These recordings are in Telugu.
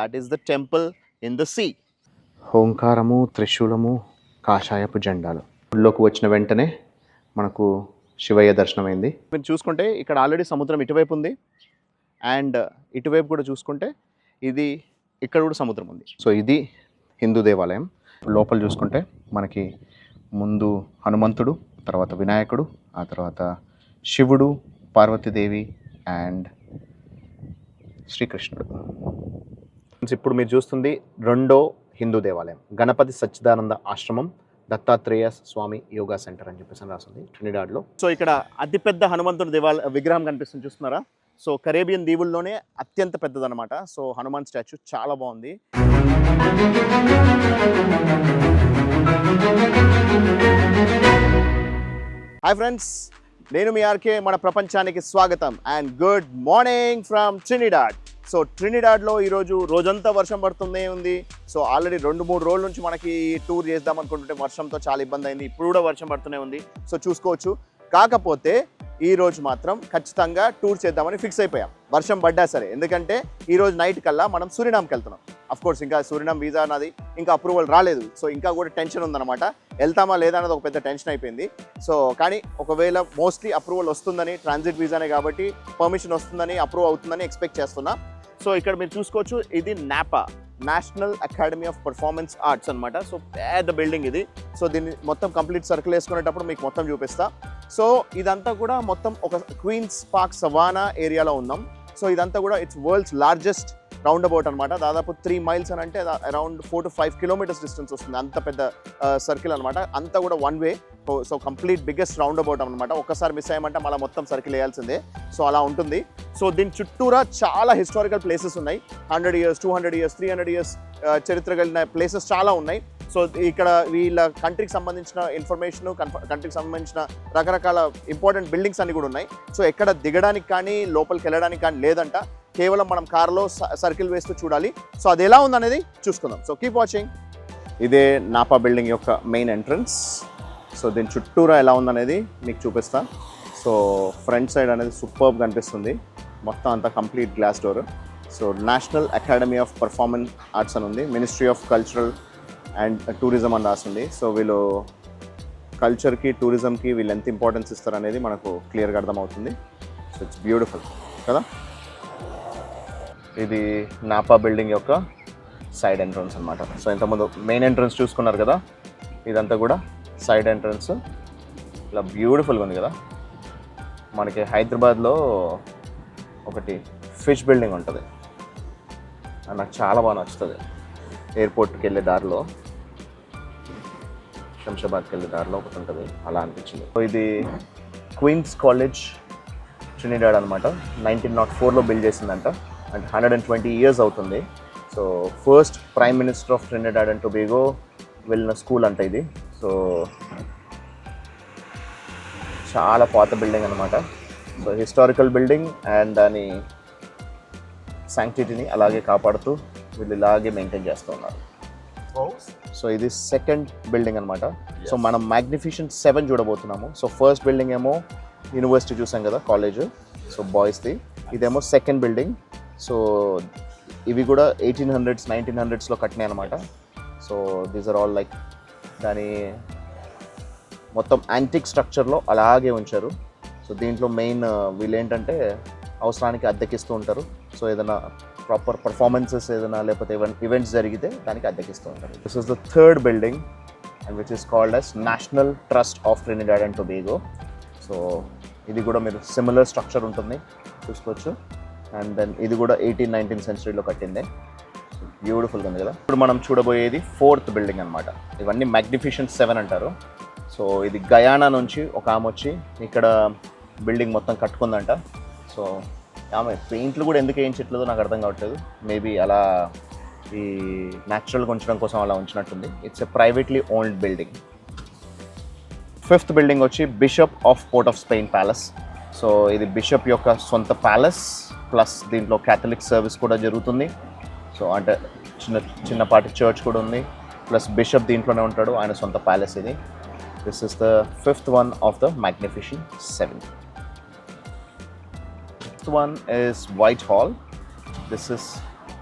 That is the temple in the sea. ఓంకారము త్రిశూలము కాషాయపు జెండాలు. గుడిలోకి వచ్చిన వెంటనే మనకు శివయ్య దర్శనమైంది. మీరు చూసుకుంటే ఇక్కడ ఆల్రెడీ సముద్రం ఇటువైపు ఉంది. అండ్ ఇటువైపు కూడా చూసుకుంటే ఇది ఇక్కడ కూడా సముద్రం ఉంది. సో ఇది హిందూ దేవాలయం. లోపల చూసుకుంటే మనకి ముందు హనుమంతుడు తర్వాత వినాయకుడు ఆ తర్వాత శివుడు పార్వతీదేవి అండ్ శ్రీకృష్ణుడు. ఇప్పుడు మీరు చూస్తుంది రెండో హిందూ దేవాలయం. గణపతి సచ్చిదానంద ఆశ్రమం దత్తాత్రేయ స్వామి యోగా సెంటర్ అని చెప్పేసి అని రాస్తుంది ట్రినిడాడ్లో. సో ఇక్కడ అతిపెద్ద హనుమంతుని దేవాలయ విగ్రహం కనిపిస్తుంది చూస్తున్నారా? సో కరేబియన్ దీవుల్లోనే అత్యంత పెద్దదనమాట సో హనుమాన్ స్టాచ్యూ చాలా బాగుంది. హాయ్ ఫ్రెండ్స్ నేను మీ ఆర్కే మన ప్రపంచానికి స్వాగతం. And good morning from Trinidad so ట్రినిడాడ్లో ఈరోజు రోజంతా వర్షం పడుతూనే ఉంది. సో ఆల్రెడీ రెండు మూడు రోజుల నుంచి మనకి టూర్ చేద్దాం అనుకుంటుంటే వర్షంతో చాలా ఇబ్బంది అయింది. ఇప్పుడు కూడా వర్షం పడుతూనే ఉంది. సో చూసుకోవచ్చు. కాకపోతే ఈరోజు మాత్రం ఖచ్చితంగా టూర్ చేద్దామని ఫిక్స్ అయిపోయాం. వర్షం పడ్డా సరే. ఎందుకంటే ఈరోజు నైట్ కల్లా మనం సూరినామ్కి వెళ్తున్నాం. అఫ్ కోర్స్ ఇంకా సూరినామ్ వీసా అన్నది ఇంకా అప్రూవల్ రాలేదు. సో ఇంకా కూడా టెన్షన్ ఉందన్నమాట. వెళ్తామా లేదా అన్నది ఒక పెద్ద టెన్షన్ అయిపోయింది. సో కానీ ఒకవేళ మోస్ట్లీ అప్రూవల్ వస్తుందని ట్రాన్సిట్ వీసానే కాబట్టి పర్మిషన్ వస్తుందని అప్రూవ్ అవుతుందని ఎక్స్పెక్ట్ చేస్తున్నా. సో ఇక్కడ మీరు చూసుకోవచ్చు ఇది NAPA national academy of performance arts అన్నమాట. సో పెద్ద బిల్డింగ్ ఇది. సో దీన్ని మొత్తం కంప్లీట్ సర్కిల్ వేసుకునేటప్పుడు మీకు మొత్తం చూపిస్తా. సో ఇదంతా కూడా మొత్తం ఒక క్వీన్స్ పార్క్ సవానా ఏరియాలో ఉన్నాం. సో ఇదంతా కూడా it's world's largest roundabout అనమాట దాదాపు త్రీ మైల్స్ అని అంటే around four to five kilometres distance వస్తుంది. అంత పెద్ద సర్కిల్ అనమాట అంతా కూడా one way so complete biggest roundabout అనమాట ఒక్కసారి మిస్ అయ్యమంటే మళ్ళీ మొత్తం సర్కిల్ వేయాల్సిందే. సో అలా ఉంటుంది. సో దీని చుట్టూరా చాలా హిస్టారికల్ ప్లేసెస్ ఉన్నాయి. Hundred years two hundred years three hundred years చరిత్ర కలిగిన ప్లేసెస్ చాలా ఉన్నాయి. సో ఇక్కడ వీళ్ళ కంట్రీకి సంబంధించిన ఇన్ఫర్మేషన్ కంట్రీకి సంబంధించిన రకరకాల ఇంపార్టెంట్ బిల్డింగ్స్ అన్ని కూడా ఉన్నాయి. సో ఎక్కడ దిగడానికి కానీ లోపలికి వెళ్ళడానికి కానీ లేదంట. కేవలం మనం కార్లో సర్కిల్ వేస్తూ చూడాలి. సో అది ఎలా ఉందనేది చూసుకుందాం. సో కీప్ వాచింగ్ ఇదే నాపా బిల్డింగ్ యొక్క మెయిన్ ఎంట్రన్స్ సో దీని చుట్టూరా ఎలా ఉందనేది మీకు చూపిస్తా. సో ఫ్రంట్ సైడ్ అనేది సూపర్బ్ కనిపిస్తుంది మొత్తం అంతా complete glass door so national academy of performance arts అని ఉంది. Ministry of cultural and tourism అని రాసింది. సో వీళ్ళు కల్చర్కి టూరిజంకి వీళ్ళు ఎంత ఇంపార్టెన్స్ ఇస్తారనేది మనకు క్లియర్గా అర్థమవుతుంది. సో ఇట్స్ బ్యూటిఫుల్ కదా? ఇది నాపా బిల్డింగ్ యొక్క సైడ్ ఎంట్రన్స్ అనమాట సో ఇంతకుముందు మెయిన్ ఎంట్రన్స్ చూసుకున్నారు కదా? ఇదంతా కూడా సైడ్ ఎంట్రన్స్. ఇలా బ్యూటిఫుల్గా ఉంది కదా? మనకి హైదరాబాద్లో ఒకటి ఫిష్ బిల్డింగ్ ఉంటుంది. అది నాకు చాలా బాగా నచ్చుతుంది. ఎయిర్పోర్ట్కి వెళ్ళే దారిలో శంషాబాద్కి వెళ్ళే దారిలో ఒకటి ఉంటుంది. అలా అనిపించింది. సో ఇది క్వీన్స్ కాలేజ్ ట్రినిడాడ్ అనమాట నైన్టీన్ నాట్ ఫోర్లో బిల్డ్ చేసిందంట. And hundred and twenty years అవుతుంది. So first prime minister of Trinidad and Tobago వెళ్ళిన స్కూల్ అంట ఇది. సో చాలా పాత బిల్డింగ్ అనమాట సో హిస్టారికల్ బిల్డింగ్ అండ్ దాని శాంక్టిటీని అలాగే కాపాడుతూ వీళ్ళు ఇలాగే మెయింటైన్ చేస్తూ ఉన్నారు. సో ఇది సెకండ్ బిల్డింగ్ అనమాట సో మనం మ్యాగ్నిఫిషన్ సెవెన్ చూడబోతున్నాము. సో ఫస్ట్ బిల్డింగ్ ఏమో యూనివర్సిటీ చూసాం కదా కాలేజ్ సో బాయ్స్ది ఇదేమో సెకండ్ బిల్డింగ్ సో ఇవి కూడా ఎయిటీన్ హండ్రెడ్స్ నైన్టీన్ హండ్రెడ్స్లో కట్టినాయి అనమాట so these are all like దాని మొత్తం యాంటిక్ స్ట్రక్చర్లో అలాగే ఉంచారు. సో దీంట్లో మెయిన్ uh, వీళ్ళు ఏంటంటే అవసరానికి అద్దెకిస్తూ ఉంటారు. సో ఏదైనా ప్రాపర్ పర్ఫార్మెన్సెస్ ఏదైనా లేకపోతే ఈవెంట్స్ జరిగితే దానికి అద్దెకిస్తూ ఉంటారు. This is the third building and which is called as National Trust of Trinidad and Tobago so ఇది కూడా మీరు సిమిలర్ స్ట్రక్చర్ ఉంటుంది. చూసుకోవచ్చు. అండ్ దెన్ ఇది కూడా ఎయిటీన్ నైన్టీన్ సెంచరీలో కట్టిందే. బ్యూటిఫుల్గా ఉంది కదా. ఇప్పుడు మనం చూడబోయేది ఫోర్త్ బిల్డింగ్ అనమాట ఇవన్నీ మ్యాగ్నిఫిషెంట్ సెవెన్ అంటారు. సో ఇది గయానా నుంచి ఒక ఆమె వచ్చి ఇక్కడ బిల్డింగ్ మొత్తం కట్టుకుందంట. సో ఆమె పెయింట్లు కూడా ఎందుకు వేయించట్లేదో నాకు అర్థం కావట్లేదు. మేబీ అలా ఈ న్యాచురల్గా ఉంచడం కోసం అలా ఉంచినట్టుంది. It's a privately owned building fifth building వచ్చి bishop of Port of Spain palace so ఇది బిషప్ యొక్క సొంత ప్యాలెస్ ప్లస్ దీంట్లో క్యాథలిక్ సర్వీస్ కూడా జరుగుతుంది. సో అంటే చిన్న చిన్నపాటి చర్చ్ కూడా ఉంది. ప్లస్ బిషప్ దీంట్లోనే ఉంటాడు ఆయన సొంత ప్యాలెస్ ఇది. This is the fifth one of the magnificent seven fifth one is White Hall this is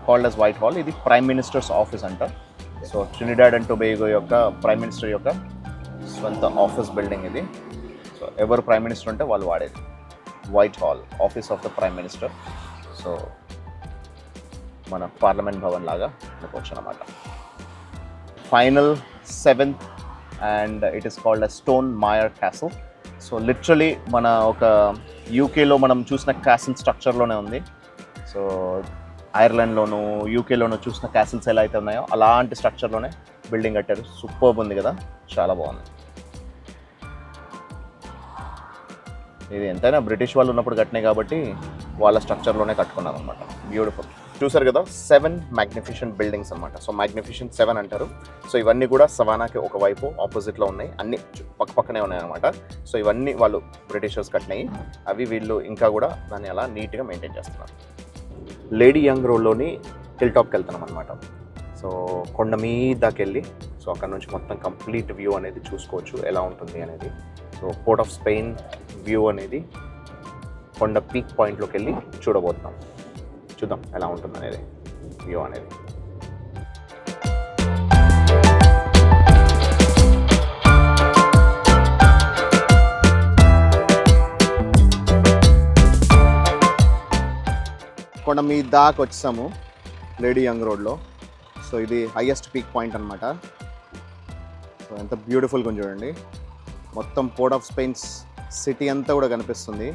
called as White Hall ఇది ప్రైమ్ మినిస్టర్స్ ఆఫీస్ అంట. సో ట్రినిడాడ్ అండ్ టొబేగో యొక్క ప్రైమ్ మినిస్టర్ యొక్క సొంత ఆఫీస్ బిల్డింగ్ ఇది. సో ఎవరు ప్రైమ్ మినిస్టర్ ఉంటే వాళ్ళు వాడేది. White Hall office of the prime minister so మన పార్లమెంట్ భవన్ లాగా అనుకోవచ్చు అనమాట final seventh and it is called a stone mayor castle so literally మన ఒక యూకేలో మనం చూసిన క్యాసిల్ స్ట్రక్చర్లోనే ఉంది. సో ఐర్లాండ్లోను యూకేలోను చూసిన క్యాసిల్స్ ఎలా అయితే ఉన్నాయో అలాంటి స్ట్రక్చర్లోనే బిల్డింగ్ కట్టారు. సూపర్ ఉంది కదా. చాలా బాగుంది. ఇది ఎంతైనా బ్రిటిష్ వాళ్ళు ఉన్నప్పుడు కట్టినాయి కాబట్టి వాళ్ళ స్ట్రక్చర్లోనే కట్టుకున్నారు అనమాట బ్యూటిఫుల్ చూసారు కదా సెవెన్ మ్యాగ్నిఫిషన్ బిల్డింగ్స్ అనమాట సో మ్యాగ్నిఫిషన్ సెవెన్ అంటారు. సో ఇవన్నీ కూడా సవానాకి ఒకవైపు ఆపోజిట్లో ఉన్నాయి. అన్ని పక్క పక్కనే ఉన్నాయి అనమాట సో ఇవన్నీ వాళ్ళు బ్రిటిషర్స్ కట్టినాయి. అవి వీళ్ళు ఇంకా కూడా దాన్ని అలా నీట్గా మెయింటైన్ చేస్తున్నారు. లేడీ యంగ్ రోడ్లోని హిల్ టాప్కి వెళ్తున్నాం అనమాట సో కొండ మీదకి వెళ్ళి సో అక్కడ నుంచి మొత్తం కంప్లీట్ వ్యూ అనేది చూసుకోవచ్చు. ఎలా ఉంటుంది అనేది. So Port of Spain view అనేది కొండ పీక్ పాయింట్లోకి వెళ్ళి చూడబోతున్నాం. చూద్దాం ఎలా ఉంటుంది అనేది వ్యూ అనేది. కొండ మీ దాకా వచ్చాము లేడీ యంగ్ రోడ్లో సో ఇది హైయెస్ట్ పీక్ పాయింట్ అనమాట సో ఎంత బ్యూటిఫుల్గా చూడండి. మొత్తం పోర్ట్ ఆఫ్ స్పెయిన్స్ సిటీ అంతా కూడా కనిపిస్తుంది.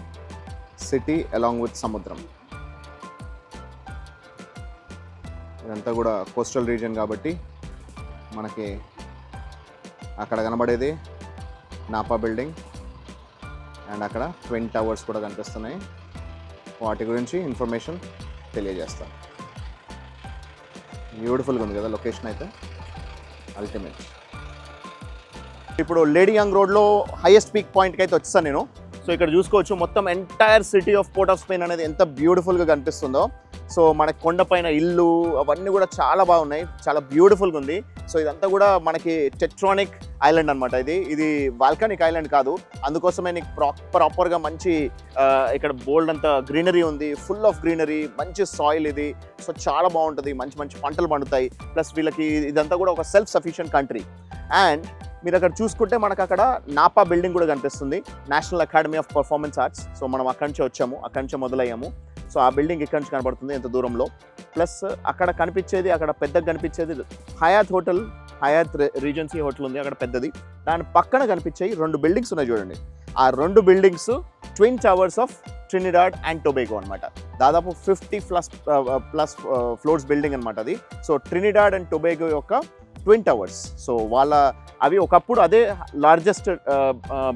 సిటీ అలాంగ్ విత్ సముద్రం. ఇదంతా కూడా కోస్టల్ రీజియన్ కాబట్టి మనకి అక్కడ కనబడేది నాపా బిల్డింగ్ అండ్ అక్కడ ట్విన్ టవర్స్ కూడా కనిపిస్తున్నాయి. వాటి గురించి ఇన్ఫర్మేషన్ తెలియజేస్తాను బ్యూటిఫుల్గా ఉంది కదా లొకేషన్ అయితే. అల్టిమేట్ ఇప్పుడు లేడీ యంగ్ రోడ్లో హైయెస్ట్ పీక్ పాయింట్కి అయితే వచ్చేసాను నేను. సో ఇక్కడ చూసుకోవచ్చు మొత్తం entire city of Port of Spain అనేది ఎంత బ్యూటిఫుల్గా కనిపిస్తుందో. సో మన కొండపైన ఇల్లు అవన్నీ కూడా చాలా బాగున్నాయి చాలా బ్యూటిఫుల్గా ఉంది. సో ఇదంతా కూడా మనకి టెట్రానిక్ ఐలాండ్ అనమాట ఇది. ఇది వాల్కానిక్ ఐలాండ్ కాదు. అందుకోసమే నీకు ప్రా ప్రాపర్గా మంచి ఇక్కడ బోల్డ్ అంత గ్రీనరీ ఉంది ఫుల్ ఆఫ్ గ్రీనరీ మంచి సాయిల్ ఇది. సో చాలా బాగుంటుంది మంచి మంచి పంటలు పండుతాయి. ప్లస్ వీళ్ళకి ఇదంతా కూడా ఒక సెల్ఫ్ సఫిషియెంట్ కంట్రీ అండ్ మీరు అక్కడ చూసుకుంటే మనకు అక్కడ నాపా బిల్డింగ్ కూడా కనిపిస్తుంది. National Academy of Performance Arts. So మనం అక్కడి నుంచి వచ్చాము. అక్కడి నుంచి మొదలయ్యాము. సో ఆ బిల్డింగ్ ఇక్కడి నుంచి కనబడుతుంది ఎంత దూరంలో. ప్లస్ అక్కడ కనిపించేది అక్కడ పెద్దగా కనిపించేది Hyatt hotel Hyatt Regency hotel ఉంది. అక్కడ పెద్దది. దాని పక్కన కనిపించేవి రెండు బిల్డింగ్స్ ఉన్నాయి చూడండి. ఆ రెండు buildings twin towers of Trinidad and Tobago అనమాట దాదాపు fifty plus plus floors building అనమాట అది. సో ట్రినిడాడ్ అండ్ టొబేగో యొక్క ట్విన్ టవర్స్ సో వాళ్ళ అవి ఒకప్పుడు అదే లార్జెస్ట్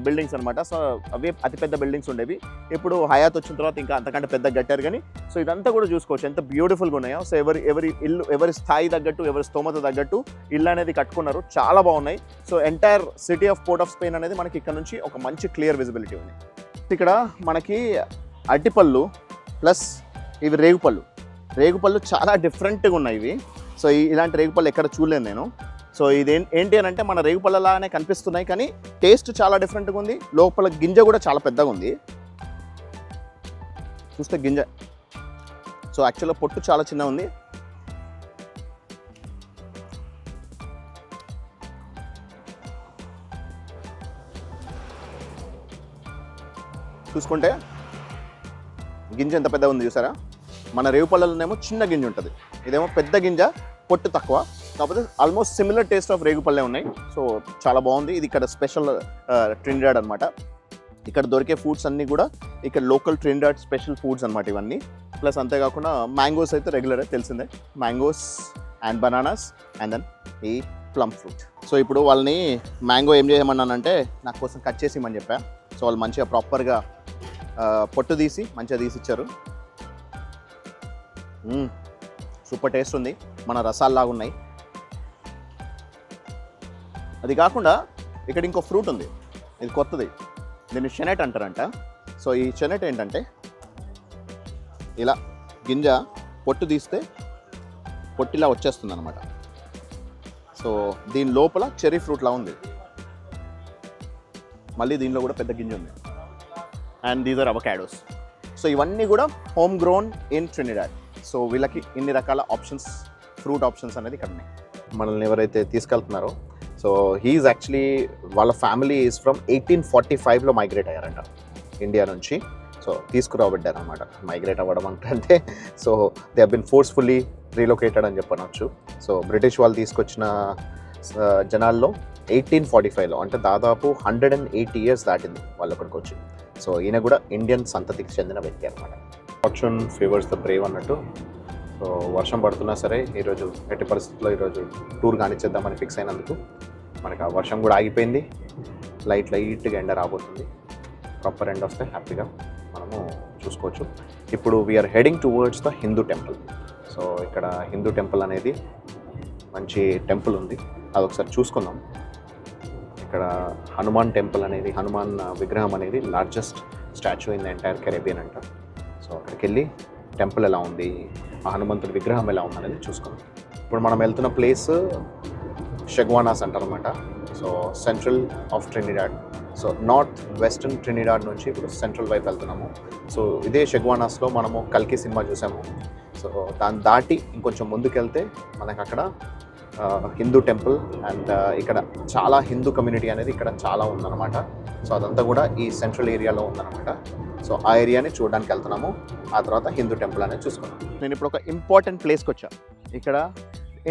బిల్డింగ్స్ అనమాట సో అవి అతిపెద్ద బిల్డింగ్స్ ఉండేవి. ఇప్పుడు హయాత్ వచ్చిన తర్వాత ఇంకా అంతకంటే పెద్ద గట్టారు కానీ సో ఇదంతా కూడా చూసుకోవచ్చు. ఎంత బ్యూటిఫుల్గా ఉన్నాయో. సో ఎవరి ఎవరి ఇల్లు ఎవరి స్థాయి తగ్గట్టు ఎవరి స్తోమత తగ్గట్టు ఇల్లు అనేది కట్టుకున్నారు. చాలా బాగున్నాయి. So entire city of Port of Spain అనేది మనకి ఇక్కడ నుంచి ఒక మంచి క్లియర్ విజిబిలిటీ ఉంది. ఇక్కడ మనకి అరటిపళ్ళు ప్లస్ ఇవి రేగుపళ్ళు. రేగుపళ్ళు చాలా డిఫరెంట్గా ఉన్నాయి ఇవి. సో ఇలాంటి రేగుపళ్ళు ఎక్కడ చూడలేను నేను. సో ఇది ఏంటి అని అంటే మన రేగుపళ్ళలానే కనిపిస్తున్నాయి కానీ టేస్ట్ చాలా డిఫరెంట్గా ఉంది. లోపల గింజ కూడా చాలా పెద్దగా ఉంది. చూస్తే గింజ. సో యాక్చువల్గా పొట్టు చాలా చిన్న ఉంది. చూసుకుంటే గింజ ఎంత పెద్దగా ఉంది చూసారా? మన రేవు చిన్న గింజ ఉంటుంది. ఇదేమో పెద్ద గింజ పొట్టు తక్కువ. కాకపోతే ఆల్మోస్ట్ సిమిలర్ టేస్ట్ ఆఫ్ రేగు ఉన్నాయి. సో చాలా బాగుంది. ఇది ఇక్కడ స్పెషల్ ట్రిండాడ్ అనమాట ఇక్కడ దొరికే ఫుడ్స్ అన్నీ కూడా ఇక్కడ లోకల్ ట్రిండాడ్ స్పెషల్ ఫుడ్స్ అనమాట ఇవన్నీ. ప్లస్ అంతేకాకుండా మ్యాంగోస్ అయితే రెగ్యులర్ తెలిసిందే. Mangoes and bananas and then ఈ ప్లమ్ ఫ్రూట్ సో ఇప్పుడు వాళ్ళని మ్యాంగో ఏం చేయమన్నానంటే నా కోసం కట్ చేసి ఇమ్మని చెప్పా. సో వాళ్ళు మంచిగా ప్రాపర్గా పొట్టు తీసి మంచిగా తీసి ఇచ్చారు సూపర్ టేస్ట్ ఉంది. మన రసాల్లాగా ఉన్నాయి. అది కాకుండా ఇక్కడ ఇంకో ఫ్రూట్ ఉంది. ఇది కొత్తది. దీన్ని షెనెట్ అంటారంట. సో ఈ షెనెట్ ఏంటంటే ఇలా గింజ పొట్టు తీస్తే పొట్టిలా వచ్చేస్తుంది అనమాట సో దీని లోపల చెర్రీ ఫ్రూట్లా ఉంది. మళ్ళీ దీనిలో కూడా పెద్ద గింజ ఉంది. And these are avocados so ఇవన్నీ కూడా home grown in Trinidad. So వీళ్ళకి ఇన్ని రకాల ఆప్షన్స్ ఫ్రూట్ ఆప్షన్స్ అనేది ఇక్కడ ఉన్నాయి. మనల్ని ఎవరైతే తీసుకెళ్తున్నారో సో హీఈస్ యాక్చువల్లీ వాళ్ళ family is from eighteen forty ఫైవ్లో మైగ్రేట్ అయ్యారంట. ఇండియా నుంచి. సో తీసుకురాబడ్డారు అనమాట మైగ్రేట్ అవ్వడం అంటే so they then forcefully relocated అని చెప్పనొచ్చు. సో బ్రిటిష్ వాళ్ళు తీసుకొచ్చిన జనాల్లో ఎయిటీన్ ఫార్టీ ఫైవ్లో అంటే దాదాపు హండ్రెడ్ అండ్ ఎయిటీ ఇయర్స్ దాటింది వాళ్ళు అక్కడికి వచ్చి. సో ఈయన కూడా ఇండియన్ సంతతికి చెందిన వ్యక్తి అనమాట ఫార్చ్యూన్ ఫేవర్స్ ద బ్రేవ్ అన్నట్టు. సో వర్షం పడుతున్నా సరే ఈరోజు ఎట్టి పరిస్థితుల్లో ఈరోజు టూర్ కానిచ్చేద్దామని ఫిక్స్ అయినందుకు మనకి ఆ వర్షం కూడా ఆగిపోయింది. లైట్ లైట్గా ఎండ రాబోతుంది. ప్రాపర్ ఎండ్ వస్తే హ్యాపీగా మనము చూసుకోవచ్చు. ఇప్పుడు we're heading towards the Hindu temple so ఇక్కడ హిందూ టెంపుల్ అనేది మంచి టెంపుల్ ఉంది. అది ఒకసారి చూసుకుందాం. ఇక్కడ హనుమాన్ టెంపుల్ అనేది హనుమాన్ విగ్రహం అనేది largest statue in the entire Caribbean అంట. సో అక్కడికి వెళ్ళి టెంపుల్ ఎలా ఉంది ఆ హనుమంతుడి విగ్రహం ఎలా ఉంది అనేది చూసుకుందాం. ఇప్పుడు మనం వెళ్తున్న ప్లేస్ షెగ్వానాస్ అంటారనమాట so central of Trinidad. So north western Trinidad నుంచి ఇప్పుడు సెంట్రల్ వైపు వెళ్తున్నాము. సో ఇదే షెగ్వానాస్లో మనము కల్కి సినిమా చూసాము. సో దాన్ని దాటి ఇంకొంచెం ముందుకెళ్తే మనకు అక్కడ హిందూ టెంపుల్ అండ్ ఇక్కడ చాలా హిందూ కమ్యూనిటీ అనేది ఇక్కడ చాలా ఉందన్నమాట. సో అదంతా కూడా ఈ సెంట్రల్ ఏరియాలో ఉందన్నమాట. సో ఆ ఏరియాని చూడడానికి వెళ్తున్నాము. ఆ తర్వాత హిందూ టెంపుల్ అనేది చూసుకున్నాం నేను ఇప్పుడు ఒక ఇంపార్టెంట్ ప్లేస్కి వచ్చా. ఇక్కడ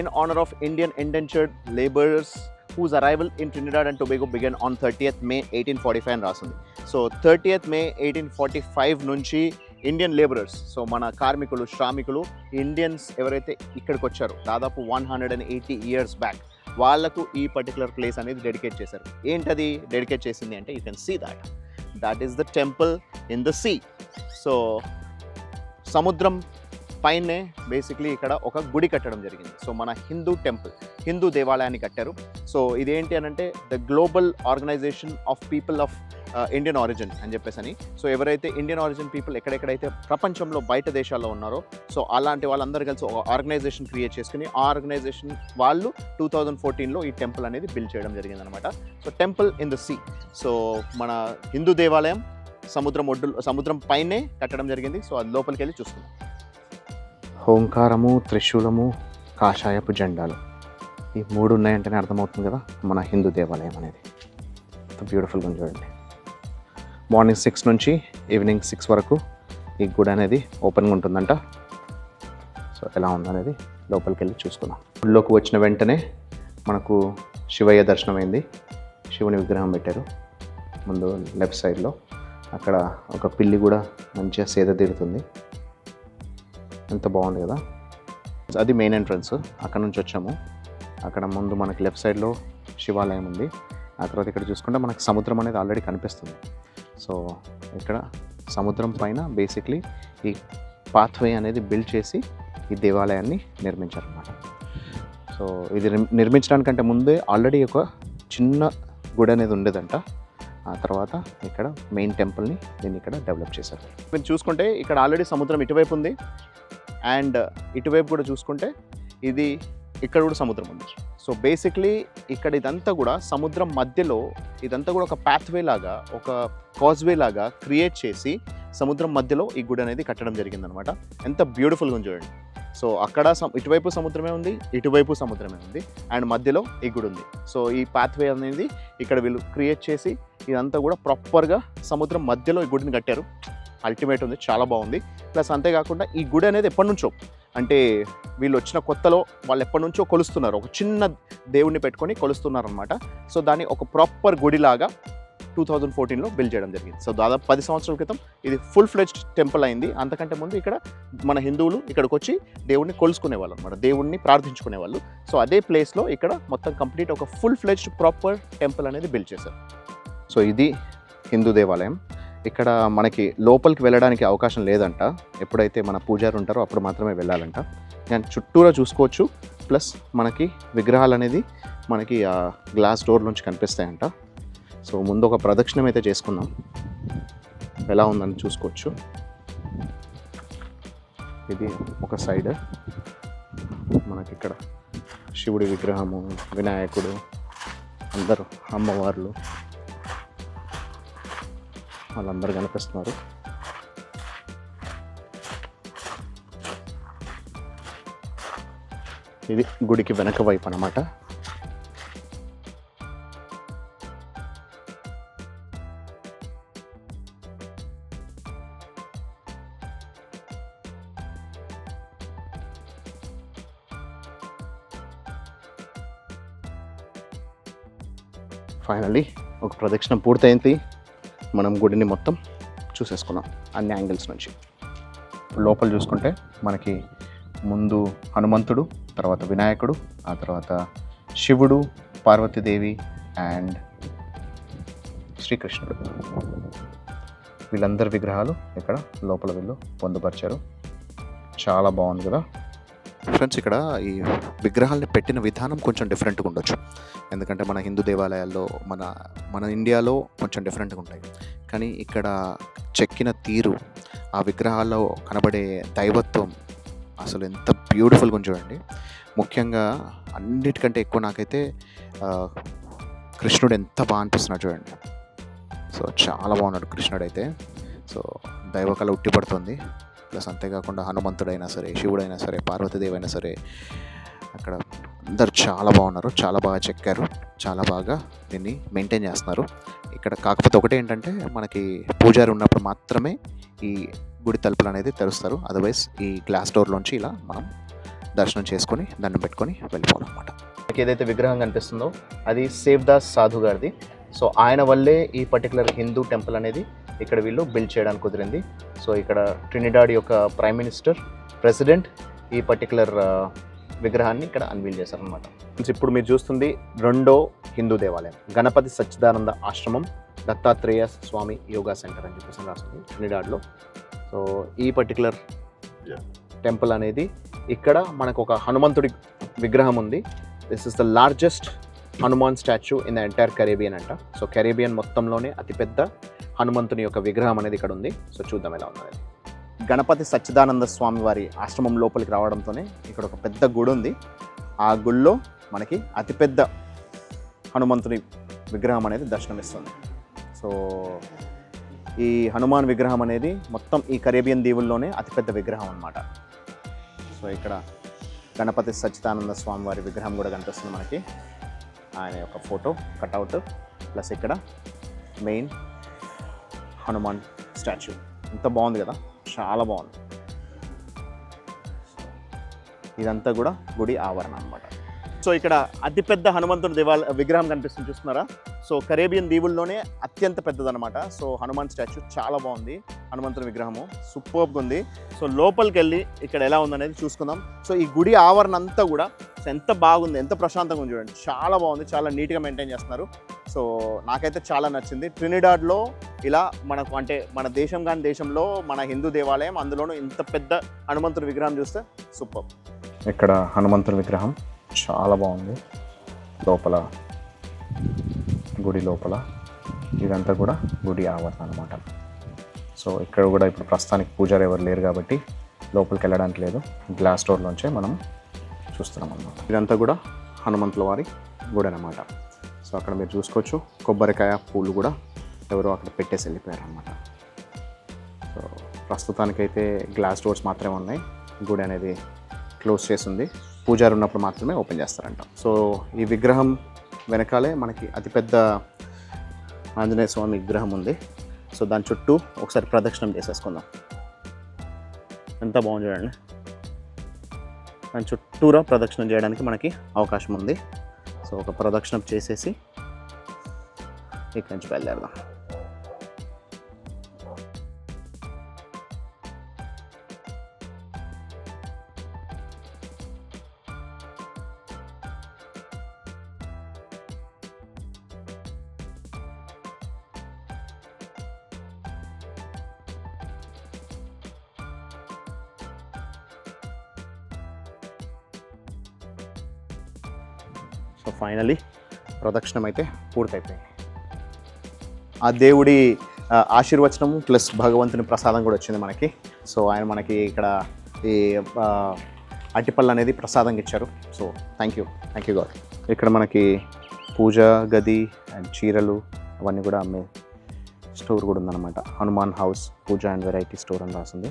in honour of Indian indentured labours whose arrival in Trinidad and Tobago began on thirtieth May eighteen forty five అని రాసింది. So thirtieth May eighteen forty five నుంచి ఇండియన్ లేబరర్స్ సో మన కార్మికులు శ్రామికులు ఇండియన్స్ ఎవరైతే ఇక్కడికి వచ్చారో దాదాపు one hundred and eighty years back వాళ్ళకు ఈ పర్టికులర్ ప్లేస్ అనేది డెడికేట్ చేశారు ఏంటది డెడికేట్ చేసింది అంటే you can see that that is the temple in the sea so సముద్రం పైనే బేసిక్లీ ఇక్కడ ఒక గుడి కట్టడం జరిగింది. సో మన హిందూ టెంపుల్ హిందూ దేవాలయాన్ని కట్టారు. సో ఇదేంటి అని అంటే the global organisation of people of Indian origin అని చెప్పేసి అని సో ఎవరైతే ఇండియన్ ఆరిజిన్ పీపుల్ ఎక్కడెక్కడైతే ప్రపంచంలో బయట దేశాల్లో ఉన్నారో సో అలాంటి వాళ్ళందరూ కలిసి ఒక ఆర్గనైజేషన్ క్రియేట్ చేసుకుని ఆ ఆర్గనైజేషన్ వాళ్ళు టూ థౌజండ్ ఫోర్టీన్లో ఈ టెంపుల్ అనేది బిల్డ్ చేయడం జరిగింది అనమాట so temple in the sea. So మన హిందూ దేవాలయం సముద్రం ఒడ్డు సముద్రం పైనే కట్టడం జరిగింది. సో అది లోపలికి వెళ్ళి చూస్తున్నాం ఓంకారము త్రిశూలము కాషాయపు జెండాలు. ఈ మూడు ఉన్నాయంటేనే అర్థమవుతుంది కదా మన హిందూ దేవాలయం అనేది. బ్యూటిఫుల్గా చూడండి. మార్నింగ్ సిక్స్ నుంచి ఈవినింగ్ సిక్స్ వరకు ఈ గుడి అనేది ఓపెన్గా ఉంటుందంట. సో ఎలా ఉందనేది లోపలికి వెళ్ళి చూసుకుందాం. గుడిలోకి వచ్చిన వెంటనే మనకు శివయ్య దర్శనం అయింది. శివుని విగ్రహం పెట్టారు. ముందు లెఫ్ట్ సైడ్లో అక్కడ ఒక పిల్లి కూడా మంచిగా సేద తీరుతుంది. ఎంత బాగుంది కదా. అది మెయిన్ ఎంట్రన్స్ అక్కడ నుంచి వచ్చాము. అక్కడ ముందు మనకి లెఫ్ట్ సైడ్లో శివాలయం ఉంది. ఆ తర్వాత ఇక్కడ చూసుకుంటే మనకు సముద్రం అనేది ఆల్రెడీ కనిపిస్తుంది. సో ఇక్కడ సముద్రం పైన బేసిక్లీ ఈ పాత్వే అనేది బిల్డ్ చేసి ఈ దేవాలయాన్ని నిర్మించారన్నమాట. సో ఇది నిర్మించడానికంటే ముందే ఆల్రెడీ ఒక చిన్న గుడి అనేది ఉండేదంట. ఆ తర్వాత ఇక్కడ మెయిన్ టెంపుల్ని దీన్ని ఇక్కడ డెవలప్ చేశారు. మీరు చూసుకుంటే ఇక్కడ ఆల్రెడీ సముద్రం ఇటువైపు ఉంది. అండ్ ఇటువైపు కూడా చూసుకుంటే ఇది ఇక్కడ కూడా సముద్రం ఉంది. సో బేసిక్లీ ఇక్కడ ఇదంతా కూడా సముద్రం మధ్యలో ఇదంతా కూడా ఒక పాత్వే లాగా ఒక కాజ్వే లాగా క్రియేట్ చేసి సముద్రం మధ్యలో ఈ గుడి అనేది కట్టడం జరిగిందనమాట. ఎంత బ్యూటిఫుల్గా ఉంది చూడండి. సో అక్కడ సమ- ఇటువైపు సముద్రమే ఉంది ఇటువైపు సముద్రమే ఉంది అండ్ మధ్యలో ఈ గుడి ఉంది. సో ఈ పాత్వే అనేది ఇక్కడ వీళ్ళు క్రియేట్ చేసి ఇదంతా కూడా ప్రాపర్గా సముద్రం మధ్యలో ఈ గుడిని కట్టారు. అల్టిమేట్ ఉంది చాలా బాగుంది. ప్లస్ అంతేకాకుండా ఈ గుడి అనేది ఎప్పటి నుంచో అంటే వీళ్ళు వచ్చిన కొత్తలో వాళ్ళు ఎప్పటి నుంచో కొలుస్తున్నారు. ఒక చిన్న దేవుడిని పెట్టుకొని కొలుస్తున్నారు అనమాట సో దాన్ని ఒక ప్రాపర్ గుడిలాగా టూ థౌజండ్ ఫోర్టీన్లో బిల్డ్ చేయడం జరిగింది. సో దాదాపు పది సంవత్సరాల క్రితం ఇది ఫుల్ ఫ్లెజ్డ్ టెంపుల్ అయింది. అంతకంటే ముందు ఇక్కడ మన హిందువులు ఇక్కడికి వచ్చి దేవుడిని కొలుసుకునే వాళ్ళు అనమాట దేవుడిని ప్రార్థించుకునే వాళ్ళు సో అదే ప్లేస్లో ఇక్కడ మొత్తం కంప్లీట్ ఒక ఫుల్ ఫ్లెజ్డ్ ప్రాపర్ టెంపుల్ అనేది బిల్డ్ చేశారు. సో ఇది హిందూ దేవాలయం. ఇక్కడ మనకి లోపలికి వెళ్ళడానికి అవకాశం లేదంట. ఎప్పుడైతే మన పూజారు ఉంటారో అప్పుడు మాత్రమే వెళ్ళాలంట. దాని చుట్టూరా చూసుకోవచ్చు. ప్లస్ మనకి విగ్రహాలు అనేది మనకి ఆ గ్లాస్ డోర్ నుంచి కనిపిస్తాయంట. సో ముందు ఒక ప్రదక్షిణం అయితే చేసుకుందాం. ఎలా ఉందని చూసుకోవచ్చు. ఇది ఒక సైడ్. మనకి ఇక్కడ శివుడి విగ్రహము వినాయకుడు అందరూ అమ్మవార్లు. వాళ్ళందరూ కనిపిస్తున్నారు. ఇది గుడికి వెనక వైపు అనమాట ఫైనల్లీ ఒక ప్రదక్షిణ పూర్తయింది. మనం గుడిని మొత్తం చూసేసుకున్నాం అన్ని యాంగిల్స్ నుంచి. లోపల చూసుకుంటే మనకి ముందు హనుమంతుడు తర్వాత వినాయకుడు ఆ తర్వాత శివుడు పార్వతీదేవి అండ్ శ్రీకృష్ణుడు. వీళ్ళందరి విగ్రహాలు ఇక్కడ లోపల వీళ్ళు పొందుపరిచారు. చాలా బాగుంది కదా? ఫ్రెండ్స్ ఇక్కడ ఈ విగ్రహాల్ని పెట్టిన విధానం కొంచెం డిఫరెంట్గా ఉండొచ్చు. ఎందుకంటే మన హిందూ దేవాలయాల్లో మన మన ఇండియాలో కొంచెం డిఫరెంట్గా ఉంటాయి. కానీ ఇక్కడ చెక్కిన తీరు ఆ విగ్రహాల్లో కనబడే దైవత్వం అసలు ఎంత బ్యూటిఫుల్గా చూడండి. ముఖ్యంగా అన్నిటికంటే ఎక్కువ నాకైతే కృష్ణుడు ఎంత బాగా అనిపిస్తున్నాడు చూడండి. సో చాలా బాగున్నాడు కృష్ణుడు అయితే సో దైవకళ ఉట్టిపడుతుంది. ప్లస్ అంతేకాకుండా హనుమంతుడైనా సరే శివుడైనా సరే పార్వతీదేవి అయినా సరే అక్కడ అందరు చాలా బాగున్నారు చాలా బాగా చెక్కారు చాలా బాగా దీన్ని మెయింటైన్ చేస్తున్నారు. ఇక్కడ కాకపోతే ఒకటి ఏంటంటే మనకి పూజారి ఉన్నప్పుడు మాత్రమే ఈ గుడి తలుపులు అనేది తెరుస్తారు. అదర్వైజ్ ఈ గ్లాస్ డోర్లోంచి ఇలా మనం దర్శనం చేసుకొని దండం పెట్టుకొని వెళ్ళిపోవాలన్నమాట. మనకి ఏదైతే విగ్రహం కనిపిస్తుందో అది సేవ్దాస్ సాధు గారిది. సో ఆయన వల్లే ఈ పర్టికులర్ హిందూ టెంపుల్ అనేది ఇక్కడ వీళ్ళు బిల్డ్ చేయడానికి కుదిరింది. సో ఇక్కడ ట్రినిడాడ్ యొక్క ప్రైమ్ మినిస్టర్ ప్రెసిడెంట్ ఈ పర్టికులర్ విగ్రహాన్ని ఇక్కడ అన్వీల్ చేశారనమాట ఇప్పుడు మీరు చూస్తుంది రెండో హిందూ దేవాలయం. గణపతి సచ్చిదానంద ఆశ్రమం దత్తాత్రేయ స్వామి యోగా సెంటర్ అని చెప్పేసి రాస్తుంది ట్రినిడాడ్లో సో ఈ పర్టికులర్ టెంపుల్ అనేది ఇక్కడ మనకు ఒక హనుమంతుడి విగ్రహం ఉంది. This is the largest Hanuman statue in the entire Caribbean అంట. సో కరేబియన్ మొత్తంలోనే అతిపెద్ద హనుమంతుని యొక్క విగ్రహం అనేది ఇక్కడ ఉంది. సో చూద్దాం ఎలా ఉన్నది గణపతి సచ్చిదానంద స్వామి వారి ఆశ్రమం లోపలికి రావడంతోనే ఇక్కడ ఒక పెద్ద గుడి ఉంది. ఆ గుడిలో మనకి అతిపెద్ద హనుమంతుని విగ్రహం అనేది దర్శనమిస్తుంది. సో ఈ హనుమాన్ విగ్రహం అనేది మొత్తం ఈ కరేబియన్ దీవుల్లోనే అతిపెద్ద విగ్రహం అన్నమాట. సో ఇక్కడ గణపతి సచ్చిదానంద స్వామి వారి విగ్రహం కూడా కనిపిస్తుంది మనకి. ఆయన యొక్క ఫోటో కట్అవుట్ ప్లస్ ఇక్కడ మెయిన్ హనుమాన్ స్టాచ్యూ. ఎంత బాగుంది కదా? చాలా బాగుంది. ఇదంతా కూడా గుడి ఆవరణ అన్నమాట. సో ఇక్కడ అతిపెద్ద హనుమంతుడి దేవాల విగ్రహం కనిపిస్తుంది చూస్తున్నారా? సో కరేబియన్ దీవుల్లోనే అత్యంత పెద్దదనమాట సో హనుమాన్ స్టాచ్యూ చాలా బాగుంది. హనుమంతుని విగ్రహము సూపర్గా ఉంది. సో లోపలికి వెళ్ళి ఇక్కడ ఎలా ఉందనేది చూసుకుందాం. సో ఈ గుడి ఆవరణ అంతా కూడా ఎంత బాగుంది ఎంత ప్రశాంతంగా ఉంది చూడండి. చాలా బాగుంది చాలా నీట్గా మెయింటైన్ చేస్తున్నారు. సో నాకైతే చాలా నచ్చింది. ట్రినిడాడ్లో ఇలా మనకు అంటే మన దేశం కాని దేశంలో మన హిందూ దేవాలయం అందులోనూ ఇంత పెద్ద హనుమంతుడి విగ్రహం చూస్తే సూపర్. ఇక్కడ హనుమంతుడి విగ్రహం చాలా బాగుంది. లోపల గుడి లోపల ఇదంతా కూడా గుడి ఆవరణ అనమాట సో ఇక్కడ కూడా ఇప్పుడు ప్రస్తుతానికి పూజారు ఎవరు లేరు కాబట్టి లోపలికి వెళ్ళడానికి లేదు. గ్లాస్ డోర్లోంచే మనం చూస్తున్నాం అన్నమాట. ఇదంతా కూడా హనుమంతుల వారి గుడి అనమాట సో అక్కడ మీరు చూసుకోవచ్చు. కొబ్బరికాయ పూలు కూడా ఎవరో అక్కడ పెట్టేసి వెళ్ళిపోయారు అనమాట సో ప్రస్తుతానికైతే గ్లాస్ డోర్స్ మాత్రమే ఉన్నాయి. గుడి అనేది క్లోజ్ చేసింది పూజారు ఉన్నప్పుడు మాత్రమే ఓపెన్ చేస్తారంట. సో ఈ విగ్రహం వెనకాలే మనకి అతిపెద్ద ఆంజనేయ స్వామి విగ్రహం ఉంది. సో దాని చుట్టూ ఒకసారి ప్రదక్షిణం చేసేసుకుందాం. ఎంత బాగుంది చూడండి. దాని చుట్టూరా ప్రదక్షిణం చేయడానికి మనకి అవకాశం ఉంది. సో ఒక ప్రదక్షిణ చేసేసి ఇక్కడి నుంచి బయలుదేరదాం. సో ఫైనలీ ప్రదక్షిణం అయితే పూర్తయిపోయింది. ఆ దేవుడి ఆశీర్వచనము ఆశీర్వచనం ప్లస్ భగవంతుని ప్రసాదం కూడా వచ్చింది మనకి. సో ఆయన మనకి ఇక్కడ ఈ అట్టిపళ్ళు అనేది ప్రసాదంగా ఇచ్చారు. So thank you thank you God ఇక్కడ మనకి పూజ గది అండ్ చీరలు అవన్నీ కూడా అమ్మే స్టోర్ కూడా ఉందన్నమాట. Hanuman house Puja and variety store అని రాసింది.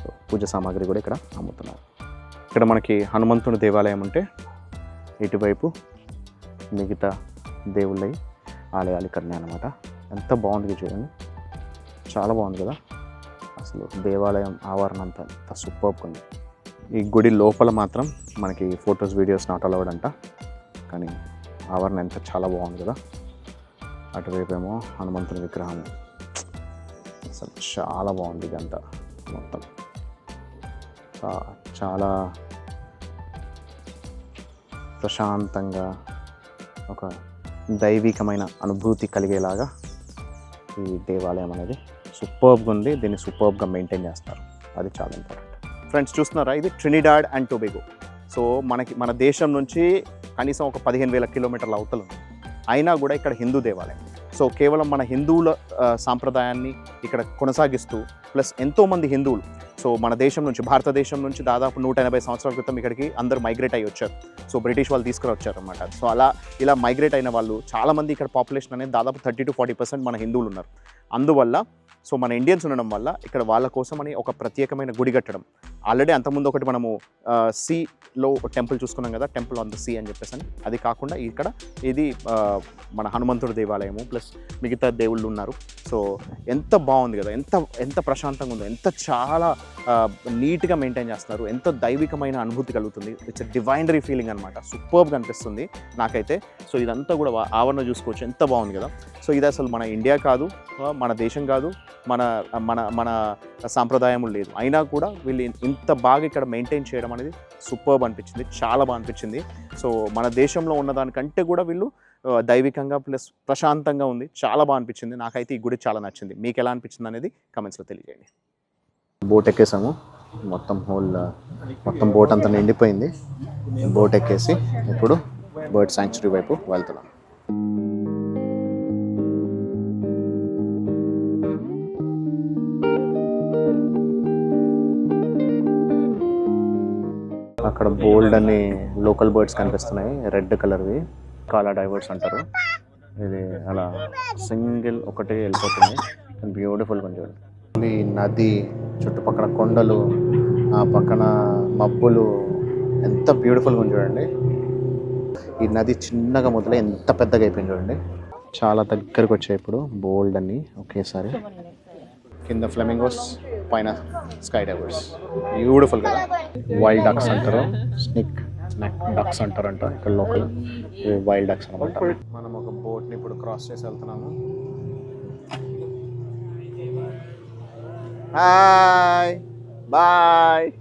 సో పూజ సామాగ్రి కూడా ఇక్కడ అమ్ముతున్నారు. ఇక్కడ మనకి హనుమంతుని దేవాలయం ఉంటే ఇటువైపు మిగతా దేవుళ్ళై ఆలయాలు ఇక్కడనే అనమాట ఎంత బాగుంది చూడండి. చాలా బాగుంది కదా. అసలు దేవాలయం ఆవరణ అంతా ఎంత సూపర్గా ఉంది. ఈ గుడి లోపల మాత్రం మనకి ఫొటోస్ వీడియోస్ నాట్ అలౌడ్ అంట. కానీ ఆవరణ ఎంత చాలా బాగుంది కదా. అటువైపు ఏమో హనుమంతుని విగ్రహం. అసలు చాలా బాగుంది ఇదంతా మొత్తం. చాలా ప్రశాంతంగా ఒక దైవికమైన అనుభూతి కలిగేలాగా ఈ దేవాలయం అనేది సూపర్బ్గా ఉంది. దీన్ని సూపర్బ్గా మెయింటైన్ చేస్తారు. అది చాలా ఇంపార్టెంట్ ఫ్రెండ్స్ చూస్తున్నారా? ఇది ట్రినిడాడ్ అండ్ టొబేగో సో మనకి మన దేశం నుంచి కనీసం ఒక పదిహేను వేల కిలోమీటర్ల అవతల అయినా కూడా ఇక్కడ హిందూ దేవాలయం. సో కేవలం మన హిందువుల సాంప్రదాయాన్ని ఇక్కడ కొనసాగిస్తూ ప్లస్ ఎంతోమంది హిందువులు సో మన దేశం నుంచి భారతదేశం నుంచి దాదాపు నూట ఎనభై సంవత్సరాల క్రితం ఇక్కడికి అందరూ మైగ్రేట్ అయ్యి వచ్చారు. సో బ్రిటిష్ వాళ్ళు తీసుకురొచ్చారు అనమాట సో అలా ఇలా మైగ్రేట్ అయిన వాళ్ళు చాలామంది ఇక్కడ పాపులేషన్ అనేది దాదాపు థర్టీ టు ఫార్టీ పర్సెంట్ మన హిందువులు ఉన్నారు. అందువల్ల సో మన ఇండియన్స్ ఉండడం వల్ల ఇక్కడ వాళ్ళ కోసం అని ఒక ప్రత్యేకమైన గుడి కట్టడం. ఆల్రెడీ అంతకుముందు ఒకటి మనము సీలో టెంపుల్ చూసుకున్నాం కదా టెంపుల్ ఆన్ ద సీ అని చెప్పేసి అని. అది కాకుండా ఇక్కడ ఇది మన హనుమంతుడి దేవాలయము ప్లస్ మిగతా దేవుళ్ళు ఉన్నారు. సో ఎంత బాగుంది కదా ఎంత ఎంత ప్రశాంతంగా ఉందో ఎంత చాలా నీట్గా మెయింటైన్ చేస్తున్నారు. ఎంత దైవికమైన అనుభూతి కలుగుతుంది. ఇట్స్ డివైనరీ ఫీలింగ్ అనమాట సూపర్గా అనిపిస్తుంది నాకైతే. సో ఇదంతా కూడా ఆవరణ చూసుకోవచ్చు. ఎంత బాగుంది కదా. సో ఇది అసలు మన ఇండియా కాదు మన దేశం కాదు. మన మన మన సాంప్రదాయము లేదు. అయినా కూడా వీళ్ళు ఇంత బాగా ఇక్కడ మెయింటైన్ చేయడం అనేది సూపర్బ్ అనిపించింది. చాలా బాగా అనిపించింది. సో మన దేశంలో ఉన్న దానికంటే కూడా వీళ్ళు దైవికంగా ప్లస్ ప్రశాంతంగా ఉంది. చాలా బాగా అనిపించింది. నాకైతే ఈ గుడి చాలా నచ్చింది. మీకు ఎలా అనిపించింది అనేది కమెంట్స్లో తెలియజేయండి. బోట్ ఎక్కేసాము. మొత్తం హోల్ మొత్తం బోట్ అంతా నిండిపోయింది. బోట్ ఎక్కేసి ఇప్పుడు బర్డ్ శాంక్చురీ వైపు వెళ్తున్నాం. బోల్డ్ అని లోకల్ బర్డ్స్ కనిపిస్తున్నాయి. రెడ్ కలర్వి. కాలా డైవర్స్ అంటారు. ఇది అలా సింగిల్ ఒకటి వెళ్ళిపోతుంది. బ్యూటిఫుల్ కొంచెం ఈ నది చుట్టుపక్కల కొండలు ఆ పక్కన మబ్బులు ఎంత బ్యూటిఫుల్గా ఉంది చూడండి. ఈ నది చిన్నగా మొదలై ఎంత పెద్దగా అయిపోయింది చూడండి. చాలా దగ్గరకు వచ్చాయి ఇప్పుడు బోల్డ్ అని ఒకేసారి. కింద ఫ్లెమింగోస్. పైన స్కై డైవర్స్ బ్యూటిఫుల్ కదా? వైల్డ్ డక్స్ అంటారు. స్నిక్ స్నాక్ డక్స్ అంటారంట ఇక్కడ లోకల్. వైల్డ్ డక్స్ అనమాట. మనం ఒక బోట్ని ఇప్పుడు క్రాస్ చేసి వెళ్తున్నాము. Hi bye